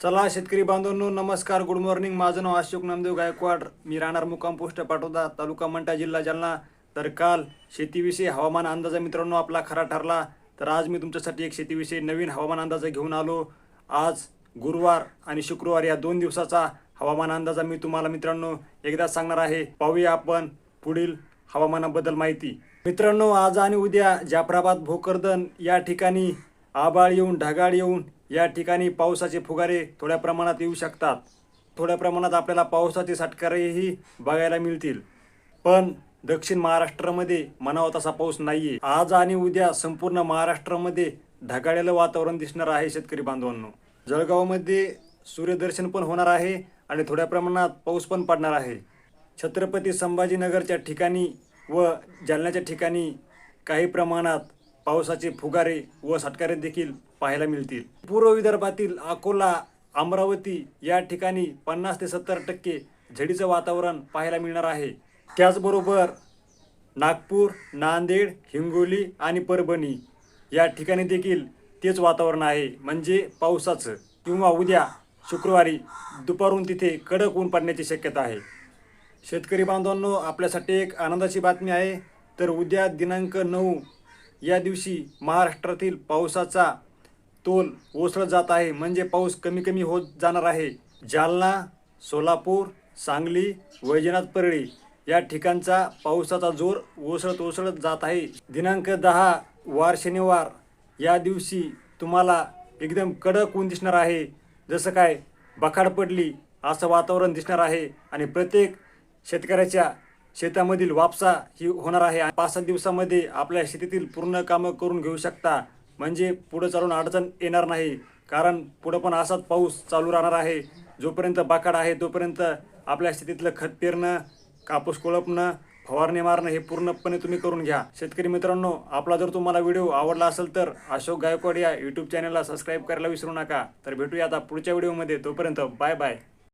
चला शेतकरी बांधवांनो नमस्कार गुड मॉर्निंग माझं नाव अशोक नामदेव गायकवाड. मी राहणार मुक्काम पोस्ट पाठवता तालुका मंठा जिल्हा जालना. तर काल शेतीविषयी हवामान अंदाजा मित्रांनो आपला खरा ठरला. तर आज मी तुमच्यासाठी एक शेतीविषयी नवीन हवामान अंदाजा घेऊन आलो. आज गुरुवार आणि शुक्रवार या दोन दिवसाचा हवामान अंदाजा मी तुम्हाला मित्रांनो एकदा सांगणार आहे. पाहूया आपण पुढील हवामानाबद्दल माहिती. मित्रांनो आज आणि उद्या जाफराबाद भोकरदन या ठिकाणी आबाळ येऊन ढगाळ येऊन या ठिकाणी पावसाचे फुगारे थोड्या प्रमाणात येऊ शकतात. थोड्या प्रमाणात आपल्याला पावसाचे सटकारेही बघायला मिळतील. पण दक्षिण महाराष्ट्रामध्ये म्हणावा तसा पाऊस नाहीये. आज आणि उद्या संपूर्ण महाराष्ट्रामध्ये ढगाळलेलं वातावरण दिसणार आहे शेतकरी बांधवांनो. जळगावमध्ये सूर्यदर्शन पण होणार आहे आणि थोड्या प्रमाणात पाऊस पण पडणार आहे. छत्रपती संभाजीनगरच्या ठिकाणी व जालन्याच्या ठिकाणी काही प्रमाणात पावसाचे फुगारे व सटकारे देखील पाहायला मिळतील. पूर्व विदर्भातील अकोला अमरावती या ठिकाणी पन्नास ते सत्तर टक्के झडीचं वातावरण पाहायला मिळणार आहे. त्याचबरोबर नागपूर नांदेड हिंगोली आणि परभणी या ठिकाणी देखील तेच वातावरण आहे. म्हणजे पावसाचं. किंवा उद्या शुक्रवारी दुपारून तिथे कडक ऊन पडण्याची शक्यता आहे. शेतकरी बांधवांनो आपल्यासाठी एक आनंदाची बातमी आहे. तर उद्या दिनांक नऊ या दिवशी महाराष्ट्रातील पावसाचा तोल ओसरत जात आहे. म्हणजे पाऊस कमी कमी होत जाणार आहे. जालना सोलापूर सांगली वैजनाथ परळी या ठिकाणचा पावसाचा जोर ओसरत ओसरत जात आहे. दिनांक दहा वार शनिवार या दिवशी तुम्हाला एकदम कडक ऊन दिसणार आहे. जसं काय बखाड पडली असं वातावरण दिसणार आहे. आणि प्रत्येक शेतकऱ्याच्या शेतामधील वापसा ही होणार आहे. आणि पाच सात दिवसामध्ये आपल्या शेतीतील पूर्ण कामं करून घेऊ शकता. म्हणजे पुढं चालून अडचण येणार नाही. कारण पुढं पण असाच पाऊस चालू राहणार आहे. जोपर्यंत बाकाड आहे तोपर्यंत आपल्या शेतीतलं खत पेरणं कापूस कोळपणं फवारणी मारणं हे पूर्णपणे तुम्ही करून घ्या. शेतकरी मित्रांनो आपला जर तुम्हाला व्हिडिओ आवडला असेल तर अशोक गायकवाड या यूट्यूब चॅनलला सबस्क्राईब करायला विसरू नका. तर भेटूया आता पुढच्या व्हिडिओमध्ये. तोपर्यंत बाय बाय